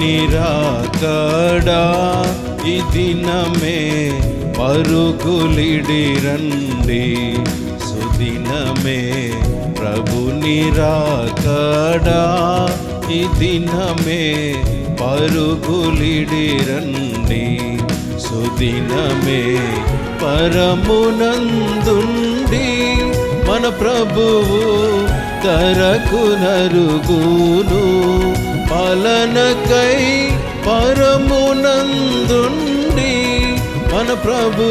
నిరాకడా ఈ దినమే పరుగులిడి రండి. సుదినమే ప్రభు నిరాకడా ఈ దినమే పరుగులిడి రండి. సుదినమే పరమునందుండి మన ప్రభువు తరకు నరుగును పాలనకై పరమునందుండి మన ప్రభు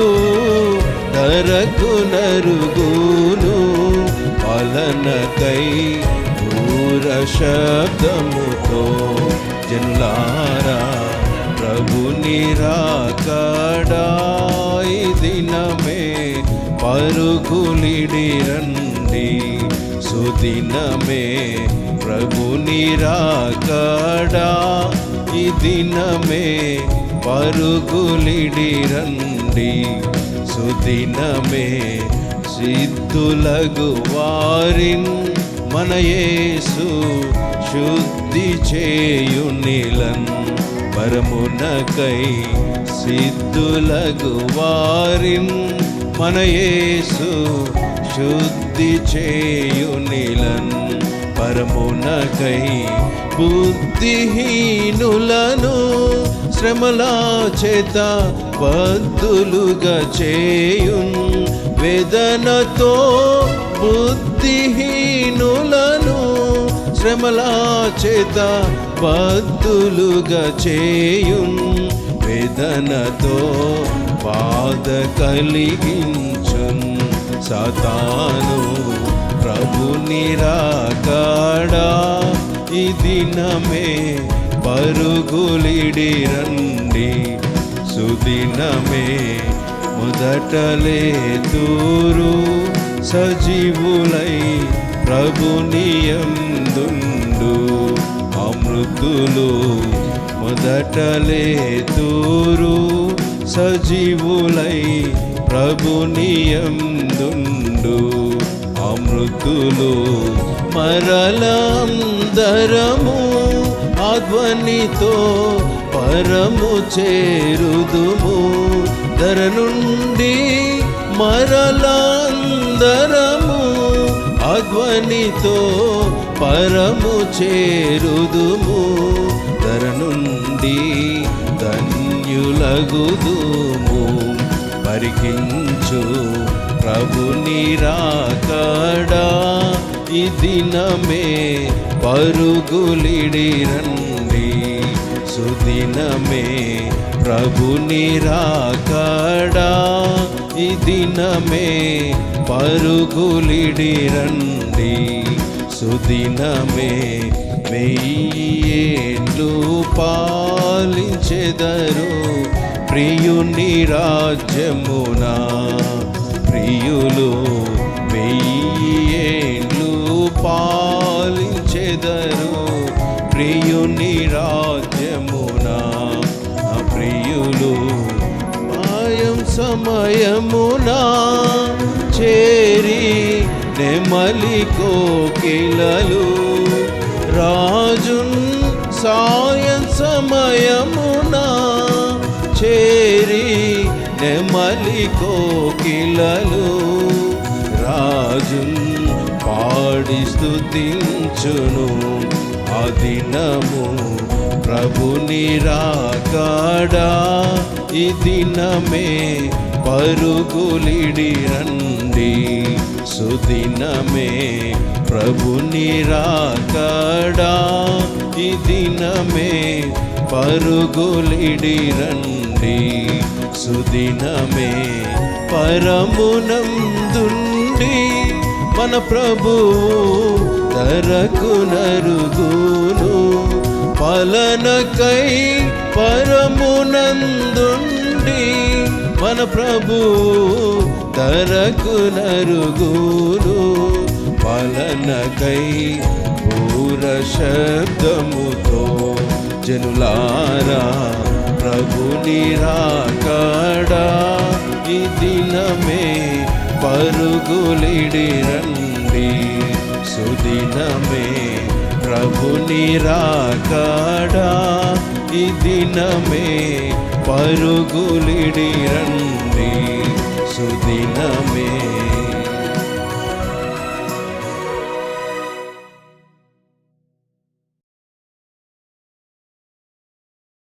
తరకు నరుగును పాలనకై పూర శబ్దముతో జనులారా ప్రభు నిరాకడాయి దినమే పరుగులిడిరండి సుదినమే ప్రభుని రాకడా ఈ దినమే పరుగులిడిరండి సుదినమే సిద్ధులగు వారిన్. మన యేసు శుద్ధి చేయునిలన్ పరమునకై సిద్ధులగు వారిన్. మన యేసు శుద్ధి చేయునిలన్ పరమునకై బుద్ధిహీనులను శ్రమలా చేత బద్దులుగా చేయున్ వేదనతో బుద్ధిహీనులను శ్రమలా చేత బద్దులుగా చేయున్ వేదనతో బాధ కలిగించున్ సతాను ప్రభు నిరాకడా? ఈ దినమే పరుగులిడి రండి సుదినమే మొదటలే తూరు సజీవులై ప్రభునియందుండు అమృతులు మొదటలే తూరు సజీవులై ప్రభు నియందుండు. అమృతులు మరలందరము ఆధ్వనితో పరము చేరుదుము. ధర నుండి మరలందరము అధ్వనితో పరము చేరుదుము. ధన్యులగుదుము పరికించు ప్రభు నిరాకడా ఈ దినమే పరుగులిడి రండి సుదినమే ప్రభు నిరాకడా ఈ దినమే పరుగులిడి రండి సుదినమే వెయ్యేళ్ళు పాలించెదరు. ప్రియుని రాజ్యమున ప్రియులు వెయ్యేళ్ళు పాలించెదరు. ప్రియుని రాజ్యమున ప్రియులు మాయం సమయమునా చేరి నెమలి కోకిలలు. రాజున్ సాయం సమయమునా చేరి నెమలి కోకిలలు రాజున్ పాడి స్థుతించును అదినము ప్రభుని రాకాడా? ఈ దినమే పరుగులిడి రండి. సుదినమే ప్రభుని రాకాడా? ఈ దినమే పరుగులిడి రండి. సుదినమే పరమునందుండి మన ప్రభు తరకు నరుగును. పలనకై పరమునందుండి మన ప్రభు తరకు నరుగును. పలనకై పూరశ శబ్దముతో జనులారా ప్రభుని రాకడా ఈ దినమే పరుగులిడి రండి సుదినమే ప్రభుని రాకడా ఈ దినమే పరుగులిడి రండి సుదినమే